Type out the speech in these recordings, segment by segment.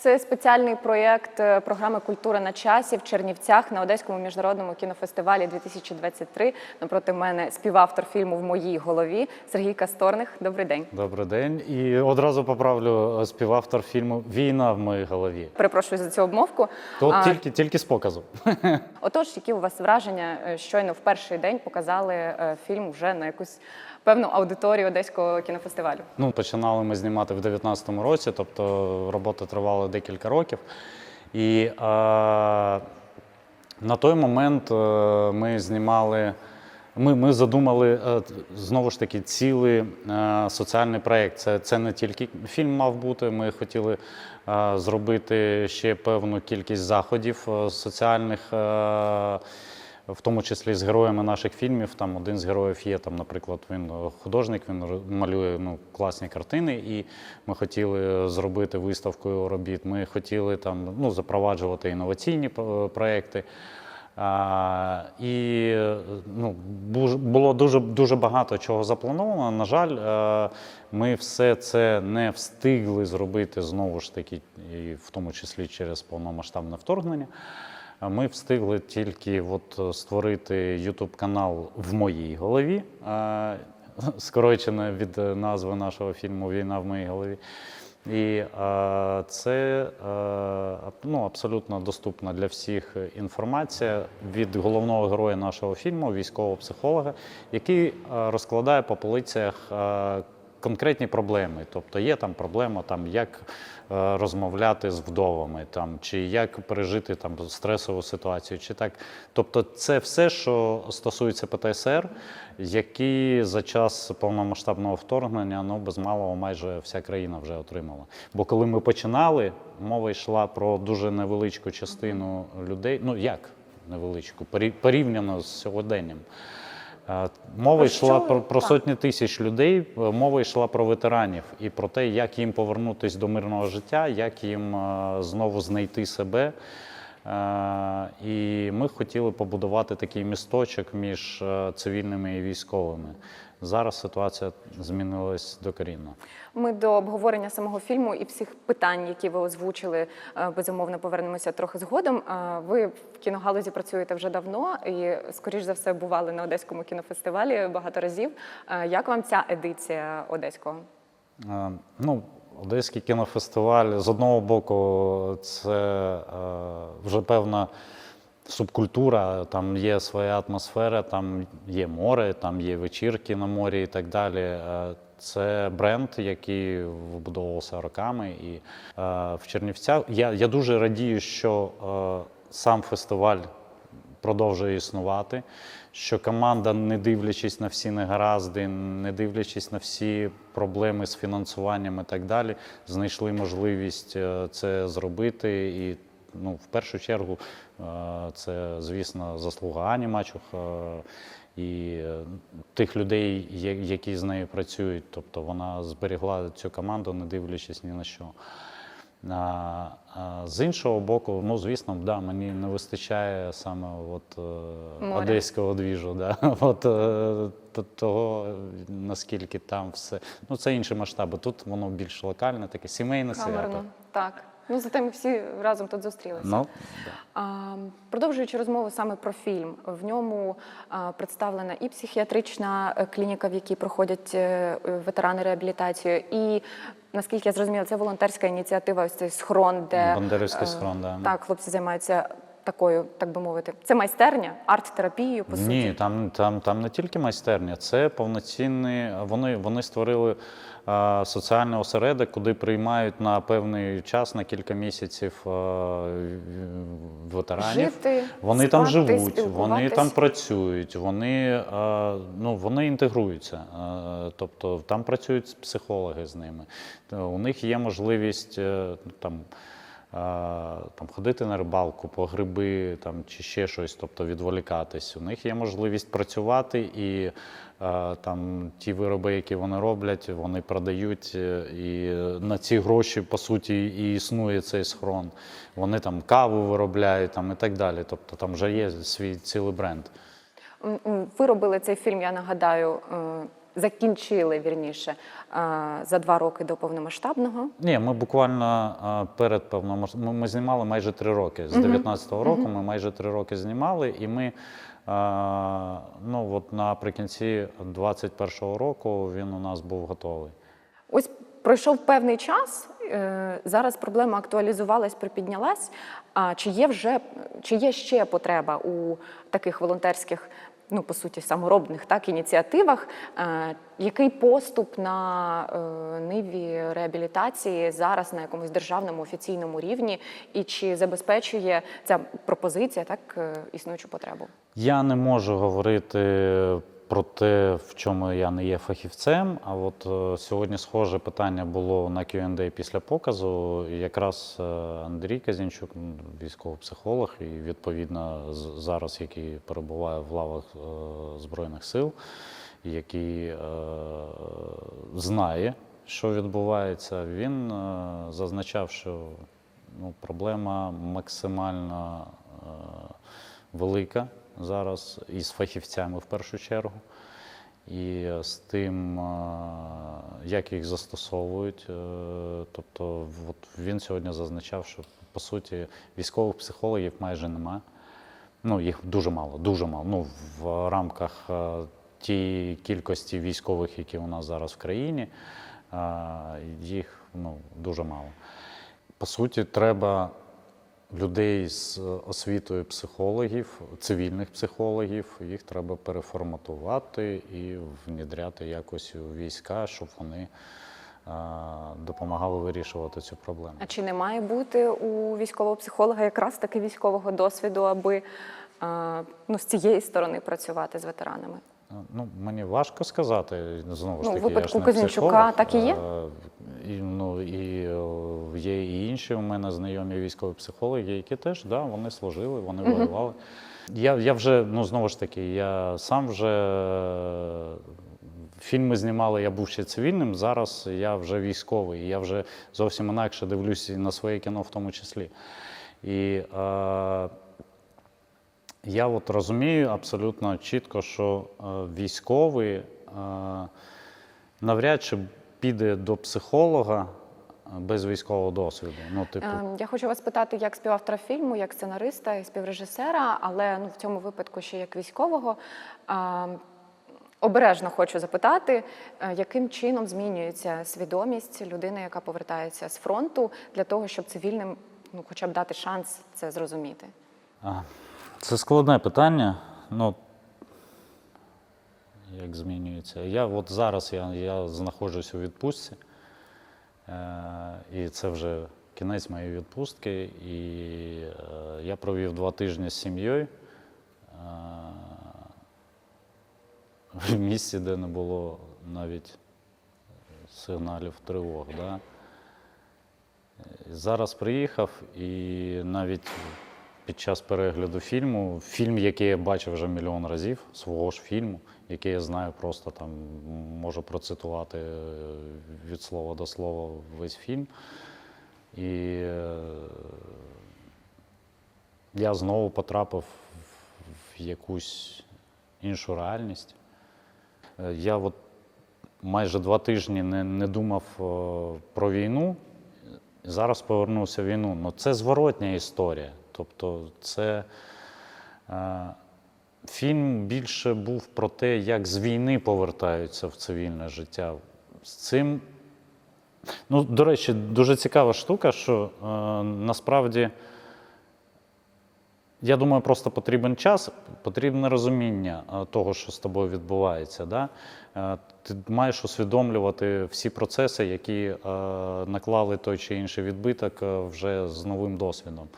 Це спеціальний проєкт е, програми Культура на часі в Чернівцях на Одеському міжнародному кінофестивалі 2023. Напроти мене співавтор фільму в моїй голові Сергій Касторних. Добрий день. Добрий день. І одразу поправлю е, співавтор фільму Війна в моїй голові. Перепрошую за цю обмовку. То А, тільки, тільки з показу. Отож, які у вас враження е, щойно в перший день показали фільм вже на якусь певну аудиторію Одеського кінофестивалю? Ну, починали ми знімати в 2019 році, тобто робота тривала декілька років. І е, на той момент е, ми знімали. Ми, ми задумали е, знову ж таки цілий е, соціальний проєкт. Це, це не тільки фільм мав бути. Ми хотіли е, зробити ще певну кількість заходів соціальних, в тому числі з героями наших фільмів. Там один з героїв є, там, наприклад, він е, художник, він малює ну, класні картини, і ми хотіли зробити виставку його робіт. Ми хотіли там ну, запроваджувати інноваційні е, проекти. А, і ну, було дуже, дуже багато чого заплановано. На жаль, е, ми все це не встигли зробити знову ж таки, і в тому числі через повномасштабне вторгнення. Ми встигли тільки от е, створити YouTube канал в моїй голові, скорочене від е, назви нашого фільму Війна в моїй голові. І це е, ну, абсолютно доступна для всіх інформація від головного героя нашого фільму, військового психолога, який розкладає по полиціях е, конкретні проблеми. Тобто є там проблема, там, як розмовляти з вдовами, там, чи як пережити там, стресову ситуацію, чи так. Тобто це все, що стосується ПТСР, які за час повномасштабного вторгнення ну, без малого майже вся країна вже отримала. Бо коли ми починали, мова йшла про дуже невеличку частину людей. Ну як невеличку, порівняно з сьогоденням. Е, Мова йшла про, про сотні тисяч людей. е, Мова йшла про ветеранів і про те, як їм повернутися до мирного життя, як їм е, знову знайти себе. І ми хотіли побудувати такий місточок між цивільними і військовими. Зараз ситуація змінилась докорінно. Ми до обговорення самого фільму і всіх питань, які ви озвучили, е, безумовно повернемося трохи згодом. Е, Ви в кіногалузі працюєте вже давно і, скоріш за все, бували на Одеському кінофестивалі багато разів. Е, Як вам ця едиція одеського? Ну, Одеський кінофестиваль з одного боку, це вже певна субкультура, там є своя атмосфера, там є море, там є вечірки на морі і так далі. Е, Це бренд, який вибудовувався роками. І е, в Чернівцях я, я дуже радію, що е, сам фестиваль продовжує існувати. Що команда, не дивлячись на всі негаразди, не дивлячись на всі проблеми з фінансуванням і так далі, знайшли можливість е, це зробити. І ну, в першу чергу е, це, звісно, заслуга Ані Мачух е, і тих людей, які з нею працюють. Тобто вона зберігла цю команду, не дивлячись ні на що. А, а з іншого боку, ну звісно, да, мені не вистачає саме от, е, одеського двіжу. Да. От, того, наскільки там все. Ну, це інші масштаби. Тут воно більш локальне, таке сімейне Камерно, свято. так. Ну, зате ми всі разом тут зустрілися. Ну. А, Продовжуючи розмову саме про фільм, в ньому а, представлена і психіатрична е, клініка, в якій проходять е, ветерани реабілітацію, і наскільки я зрозуміла, це волонтерська ініціатива, ось цей схрон, де Бандерівський е, схрон, да. так хлопці займаються такою, так би мовити. Це майстерня, арт-терапією, по суті. Ні, там, там, там не тільки майстерня, це повноцінний. Вони, вони створили е, соціальний осередок, куди приймають на певний час, на кілька місяців е, ветеранів. Жити, Вони там живуть, вони там працюють, вони, е, ну, вони інтегруються. Е, Тобто там працюють психологи з ними. У них є можливість е, там. Там ходити на рибалку, по гриби там, чи ще щось, тобто відволікатись. У них є можливість працювати і там ті вироби, які вони роблять, вони продають, е, і на ці гроші, по суті, і існує цей схрон. Вони там каву виробляють там, і так далі. Тобто там вже є свій цілий бренд. Ви робили цей фільм, я нагадаю, е, закінчили вірніше е, за два роки до повномасштабного. Ні, ми буквально перед певному ми, знімали майже три роки. З 19-го року ми майже три роки знімали, і ми ну от наприкінці 21-го року він у нас був готовий. Ось пройшов певний час. е, Зараз проблема актуалізувалась, припіднялась. А чи є вже чи є ще потреба у таких волонтерських, ну по суті, саморобних так ініціативах? Е, Який поступ на е, ниві реабілітації зараз на якомусь державному офіційному рівні, і чи забезпечує ця пропозиція так е, існуючу потребу? Я не можу говорити про те, в чому я не є фахівцем. А от е, сьогодні схоже питання було на Q&A після показу. Якраз е, Андрій Казінчук, м, військовий психолог, і відповідно зараз, який перебуває в лавах е, Збройних сил, який знає, що відбувається, він зазначав, що ну, проблема максимально велика зараз із фахівцями в першу чергу. І з тим, е, як їх застосовують. Е, Тобто, от він сьогодні зазначав, що по суті військових психологів майже немає. Ну, їх дуже мало, дуже мало. Ну, в рамках е, тієї кількості військових, які у нас зараз в країні, їх ну, дуже мало. По суті, треба людей з освітою психологів, цивільних психологів, їх треба переформатувати і внідряти якось у війська, щоб вони допомагали вирішувати цю проблему. А чи не має бути у військового психолога якраз таки військового досвіду, аби ну, з цієї сторони працювати з ветеранами? Ну, мені важко сказати. Знову ж Ну, таки, я випадку ж не Казінчука психолог. так і є? Е, І, ну, і е, є і інші у мене знайомі військові психологи, які теж да, вони служили, вони воювали. Я, я вже, ну знову ж таки, я сам вже е, фільми знімали, я був ще цивільним, зараз я вже військовий, і я вже зовсім інакше дивлюся на своє кіно в тому числі. І е, я от розумію абсолютно чітко, що е, військовий е, навряд чи піде до психолога е, без військового досвіду. Ну, типу, Е, Я хочу вас питати як співавтора фільму, як сценариста і співрежисера, але ну, в цьому випадку ще як військового. А, Обережно хочу запитати, е, яким чином змінюється свідомість людини, яка повертається з фронту, для того, щоб цивільним ну, хоча б дати шанс це зрозуміти. А, Це складне питання. Ну, як змінюється? Я от зараз я, я знаходжусь у відпустці, е, і це вже кінець моєї відпустки. І е, я провів два тижні з сім'єю е, в місці, де не було навіть сигналів тривог. Да? Зараз приїхав і навіть під час перегляду фільму, фільм, який я бачив вже мільйон разів, свого ж фільму, який я знаю, просто там можу процитувати е, від слова до слова весь фільм. І е, я знову потрапив в якусь іншу реальність. Е, Я от майже два тижні не, не думав про війну. Зараз повернувся в війну. Ну, це зворотня історія. Тобто, це е, фільм більше був про те, як з війни повертаються в цивільне життя. З цим, ну, до речі, дуже цікава штука, що е, насправді. Я думаю, просто потрібен час, потрібне розуміння е, того, що з тобою відбувається. Да? Е, Ти маєш усвідомлювати всі процеси, які е, наклали той чи інший відбиток вже з новим досвідом.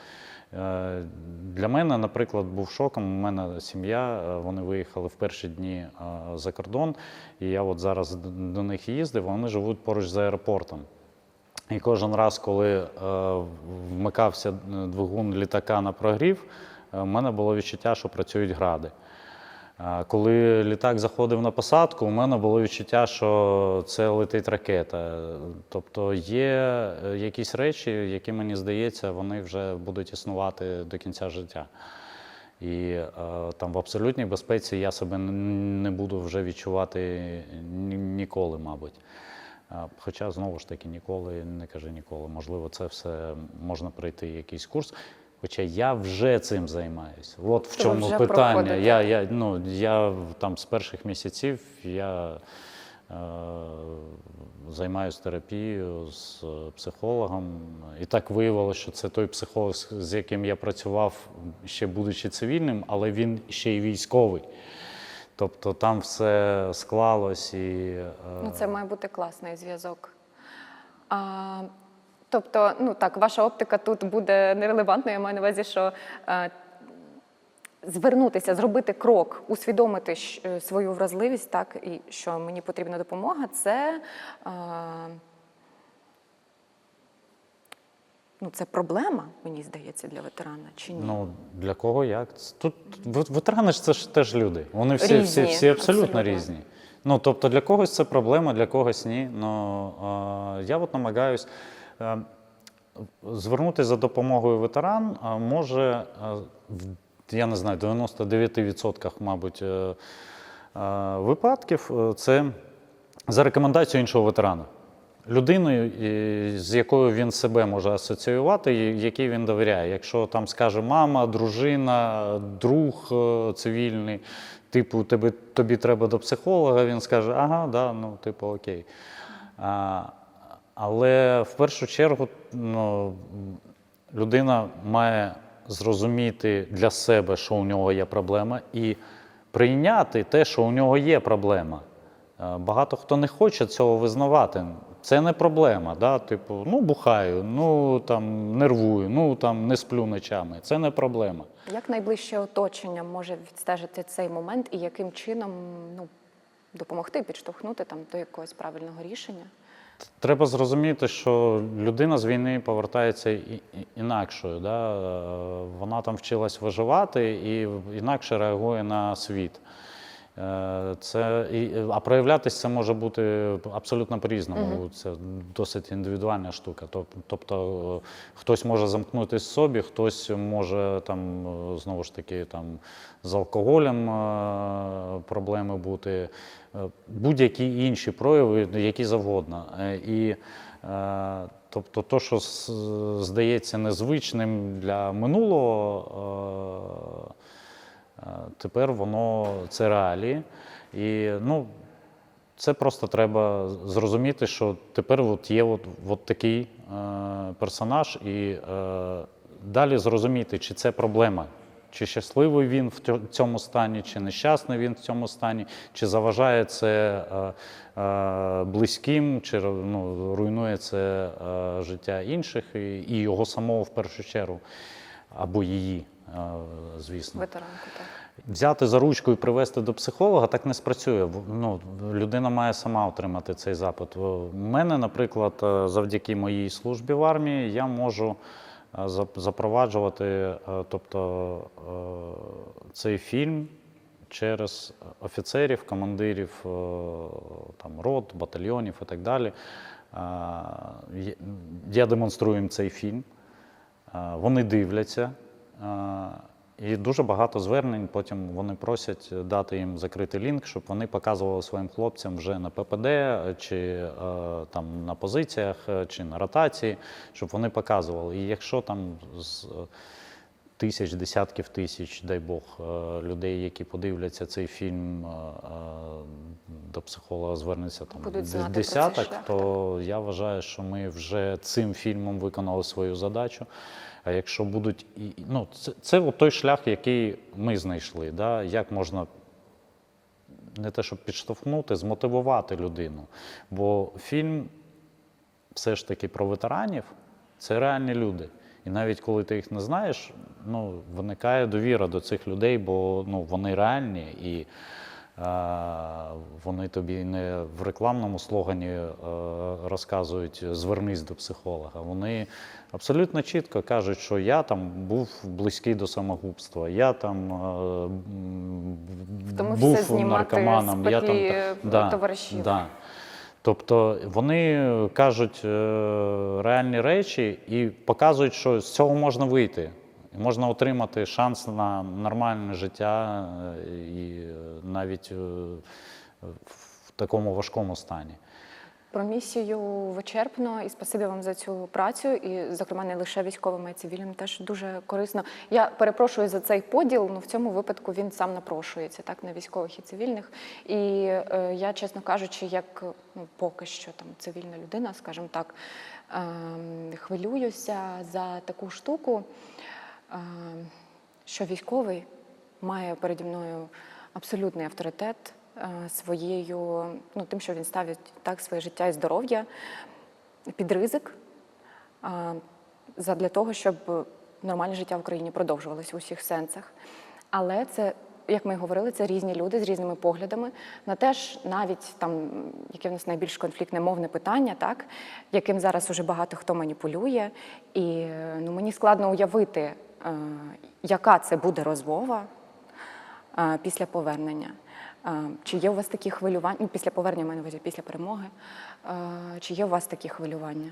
Е, Для мене, наприклад, був шоком. У мене сім'я, е, вони виїхали в перші дні е, за кордон, і я от зараз до них їздив, вони живуть поруч з аеропортом. І кожен раз, коли вмикався двигун літака на прогрів, у мене було відчуття, що працюють гради. Коли літак заходив на посадку, у мене було відчуття, що це летить ракета. Тобто є е, якісь речі, які мені здається, вони вже будуть існувати до кінця життя. І е, там в абсолютній безпеці я себе не буду вже відчувати ні- ніколи, мабуть. Хоча знову ж таки ніколи не кажи ніколи. Можливо, це все можна пройти якийсь курс. Хоча я вже цим займаюся. От в чому вже питання. проходите. Я, я, ну, я там з перших місяців я е, займаюся терапією з е, психологом. І так виявилося, що це той психолог, з- з яким я працював ще будучи цивільним, але він ще й військовий. Тобто там все склалось і. е, Ну, це має бути класний зв'язок. А, тобто, ну так, ваша оптика тут буде нерелевантною. Я маю на увазі, що е, звернутися, зробити крок, усвідомити е, свою вразливість, так, і що мені потрібна допомога, це. Е, Ну, це проблема, мені здається, для ветерана чи ні? Ну, для кого як? Тут ветерани ж це ж теж люди. Вони всі, всі, Різні, всі абсолютно, абсолютно. різні. Ну, тобто для когось це проблема, для когось ні. Ну, е, я от намагаюсь звернутися за допомогою ветеран е, може, е, в, я не знаю, 99%, мабуть, е, е, випадків е, це за рекомендацією іншого ветерана. Людиною, з якою він себе може асоціювати, якій він довіряє. Якщо там скаже мама, дружина, друг е, цивільний, типу, тебе, тобі треба до психолога, він скаже, ага, да, ну, типу, окей. Але в першу чергу ну, людина має зрозуміти для себе, що у нього є проблема, і прийняти те, що у нього є проблема. Е, Багато хто не хоче цього визнавати. Це не проблема. Да? Типу, ну бухаю, ну там нервую, ну там не сплю ночами. Це не проблема. Як найближче оточення може відстежити цей момент і яким чином ну, допомогти, підштовхнути там до якогось правильного рішення? Треба зрозуміти, що людина з війни повертається інакшою. Да? Е, Вона там вчилась виживати і інакше реагує на світ. Е, Це, а проявлятися це може бути абсолютно по-різному. Це досить індивідуальна штука. Тобто е, хтось може замкнутися в собі, хтось може там е, знову ж таки там з алкоголем проблеми бути, будь-які інші прояви, які завгодно. І тобто, то, що здається незвичним для минулого. Е, Тепер воно це реалії. І ну, це просто треба зрозуміти, що тепер от є от, от такий е, персонаж, і е, далі зрозуміти, чи це проблема, чи щасливий він в цьому стані, чи нещасний він в цьому стані, чи заважає це е, е, близьким, чи ну, руйнує це е, життя інших і, і його самого в першу чергу, або її, е, звісно. Ветеранку, так. Взяти за ручку і привести до психолога так не спрацює. Ну, людина має сама отримати цей запит. У мене, наприклад, е, завдяки моїй службі в армії я можу е, запроваджувати е, тобто, е, цей фільм через офіцерів, командирів е, там, рот, батальйонів і так далі. Е, Я демонструю їм цей фільм. Вони дивляться. І дуже багато звернень. Потім вони просять дати їм закритий лінк, щоб вони показували своїм хлопцям вже на ППД, чи там на позиціях, чи на ротації, щоб вони показували. І якщо там з тисяч, десятків тисяч, дай Бог, е, людей, які подивляться цей фільм, е, е, до психолога звернеться там десяток, то я вважаю, що ми вже цим фільмом виконали свою задачу. А якщо будуть ну, це, це той шлях, який ми знайшли. Да? Як можна не те, щоб підштовхнути, змотивувати людину. Бо фільм все ж таки про ветеранів це реальні люди. І навіть коли ти їх не знаєш, ну, виникає довіра до цих людей, бо ну, вони реальні і е, вони тобі не в рекламному слогані е, розказують звернись до психолога. Вони абсолютно чітко кажуть, що я там був близький до самогубства, я там е, Тому був наркоманом, з я там та- товаришів. Да. Тобто вони кажуть е, реальні речі і показують, що з цього можна вийти. І можна отримати шанс на нормальне життя е, і е, навіть в такому важкому стані. Про місію вичерпно і спасибі вам за цю працю. І, зокрема, не лише військовим, а й цивільним теж дуже корисно. Я перепрошую за цей поділ. Ну в цьому випадку він сам напрошується, так на військових і цивільних. І е, я, чесно кажучи, як ну поки що там цивільна людина, скажімо так, е, хвилююся за таку штуку, е, що військовий має переді мною абсолютний авторитет своєю, ну тим, що він ставить так своє життя і здоров'я під ризик е, задля того, щоб нормальне життя в Україні продовжувалося у всіх сенсах. Але це, як ми говорили, це різні люди з різними поглядами на теж навіть там, яке в нас найбільш конфліктне мовне питання, так яким зараз уже багато хто маніпулює. І е, ну, мені складно уявити, е, яка це буде розмова е, після повернення. Чи є у вас такі хвилювання? Ну, після повернення маю на увазі, після перемоги. Чи є у вас такі хвилювання?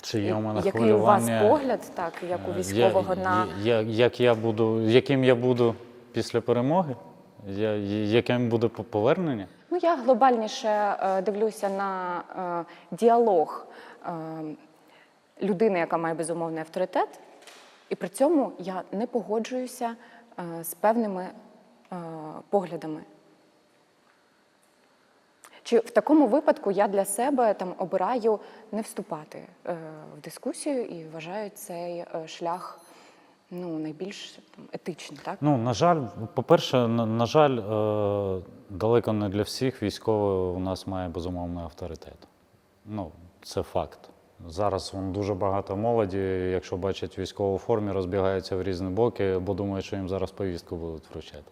Чи є у мене Який хвилювання? у вас погляд, так, як у Е, військового я, на я, як я буду, яким я буду після перемоги? Я, яким буде повернення? ну я глобальніше е, дивлюся на е, діалог людини, яка має безумовний авторитет, і при цьому я не погоджуюся з певними поглядами. Чи в такому випадку я для себе там обираю не вступати е, в дискусію і вважаю цей е, шлях ну, найбільш там, етичним, так? Ну, на жаль, по-перше, на, на жаль, е, далеко не для всіх військовий у нас має безумовний авторитет. Ну, це факт. Зараз вон, дуже багато молоді, якщо бачать військову формі, розбігаються в різні боки, бо думають, що їм зараз повістку будуть вручати.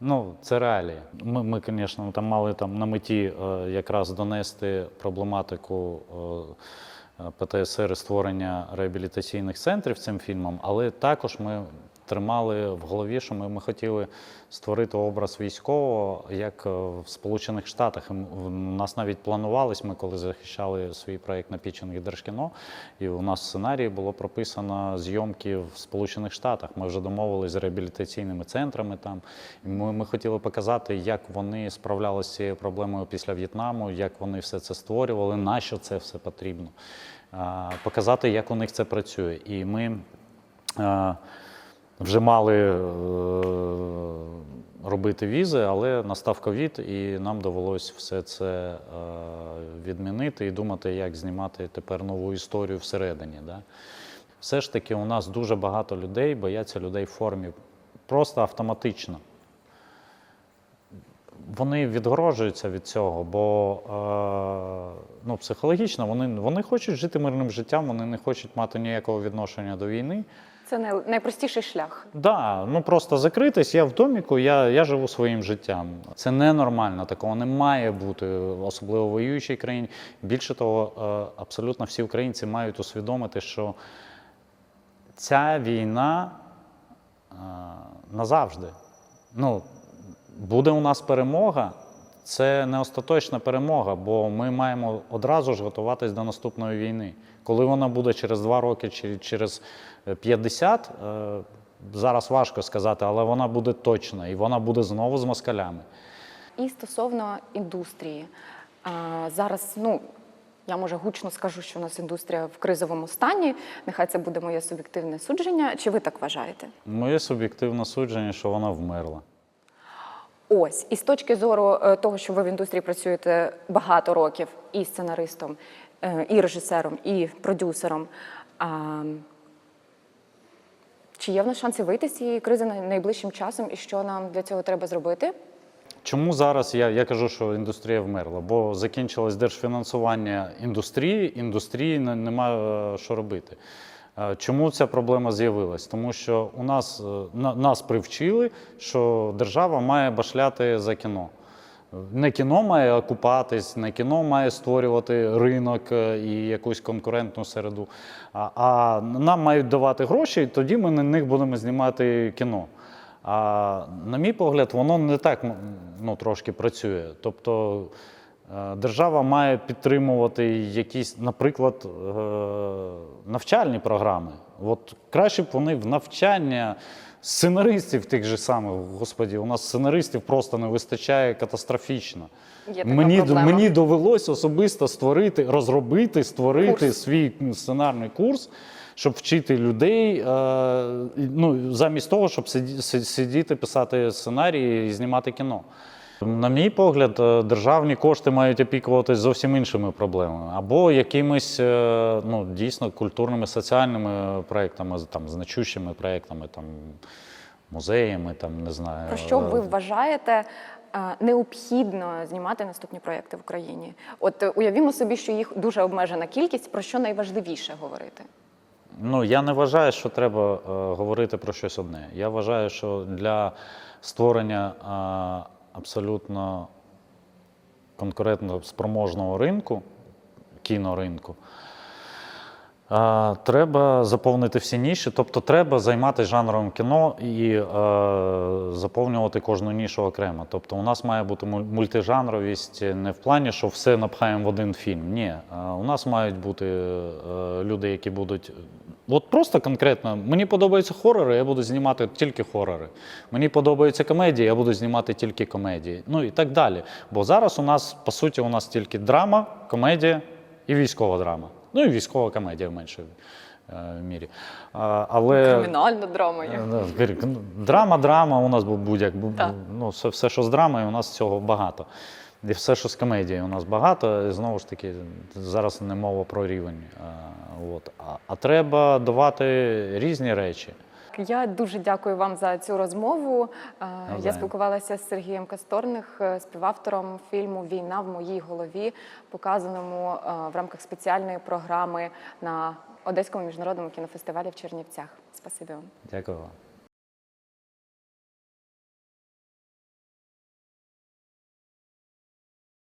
Ну, це реалії. Ми, ми звісно, там мали там на меті е, якраз донести проблематику е, е, ПТСР і створення реабілітаційних центрів цим фільмом, але також ми тримали в голові, що ми, ми хотіли створити образ військового, як е, в Сполучених Штатах. У нас навіть планувалось, ми коли захищали свій проєкт на пітчинг Держкіно, і у нас в сценарії було прописано зйомки в Сполучених Штатах. Ми вже домовились з реабілітаційними центрами там. І ми, ми хотіли показати, як вони справлялися з цією проблемою після В'єтнаму, як вони все це створювали, на що це все потрібно. Показати, як у них це працює. І ми а, вже мали е, робити візи, але настав ковід, і нам довелось все це е, відмінити і думати, як знімати тепер нову історію всередині. Да? Все ж таки, у нас дуже багато людей бояться людей в формі просто автоматично. Вони відгорожуються від цього, бо е, ну, психологічно вони, вони хочуть жити мирним життям, вони не хочуть мати ніякого відношення до війни. Це най- найпростіший шлях. Да, ну просто закритись, я в доміку, я, я живу своїм життям. Це ненормально, такого не має бути, особливо в воюючій країні. Більше того, е, абсолютно всі українці мають усвідомити, що ця війна е, назавжди. Ну, буде у нас перемога. Це не остаточна перемога, бо ми маємо одразу ж готуватись до наступної війни. Коли вона буде через два роки чи через е, 50, е, зараз важко сказати, але вона буде точна і вона буде знову з москалями. І стосовно індустрії. Зараз, ну, я може гучно скажу, що у нас індустрія в кризовому стані. Нехай це буде моє суб'єктивне судження. Чи ви так вважаєте? Моє суб'єктивне судження, що вона вмерла. Ось, і з точки зору е, того, що ви в індустрії працюєте багато років і сценаристом, е, і режисером, і продюсером. Чи є в нас шанси вийти з цієї кризи най- найближчим часом, і що нам для цього треба зробити? Чому зараз я, я кажу, що індустрія вмерла? Бо закінчилось держфінансування індустрії, індустрії не- нема е, що робити. Е, Чому ця проблема з'явилась? Тому що у нас е, на- нас привчили, що держава має башляти за кіно. Не кіно має окупатись, не кіно має створювати ринок е, і якусь конкурентну середу. А, а нам мають давати гроші, і тоді ми на них будемо знімати кіно. А на мій погляд, воно не так ну, трошки працює. Тобто держава має підтримувати якісь, наприклад, е, навчальні програми. От краще б вони в навчання сценаристів тих же самих, господі, у нас сценаристів просто не вистачає катастрофічно. Є така Мені, проблема. мені довелось особисто створити, розробити, створити Курс. свій сценарний курс, щоб вчити людей, е, ну, замість того, щоб сидіти, писати сценарії і знімати кіно. На мій погляд, е, державні кошти мають опікуватись зовсім іншими проблемами, або якимись е, ну, дійсно культурними соціальними проектами, там, значущими проектами, там, музеями, там, не знаю. Про що ви вважаєте е, необхідно знімати наступні проекти в Україні? От уявімо собі, що їх дуже обмежена кількість. Про що найважливіше говорити? Ну, я не вважаю, що треба е, говорити про щось одне. Я вважаю, що для створення е, абсолютно конкурентно спроможного ринку, кіноринку, е, треба заповнити всі ніші, тобто треба займатися жанровим кіно і е, заповнювати кожну нішу окремо. Тобто у нас має бути муль- мультижанровість не в плані, що все напхаємо в один фільм. Ні, е, у нас мають бути е, люди, які будуть. От просто конкретно, мені подобаються хорори, я буду знімати тільки хорори. Мені подобаються комедії, я буду знімати тільки комедії. Ну і так далі. Бо зараз у нас, по суті, у нас тільки драма, комедія і військова драма. Ну і військова комедія в меншій е, мірі. Але... Кримінальна драма є. Е, говорю, ну, Драма, драма у нас був будь-як. Ну, все, все, що з драмою, у нас цього багато. І все, що з комедією, у нас багато. І знову ж таки, зараз не мова про рівень. А, от. а, а треба давати різні речі. Я дуже дякую вам за цю розмову. Е, Я спілкувалася з Сергієм Касторних, е, співавтором фільму Війна в моїй голові, показаному е, в рамках спеціальної програми на Одеському міжнародному кінофестивалі в Чернівцях. Спасибі вам. Дякую вам.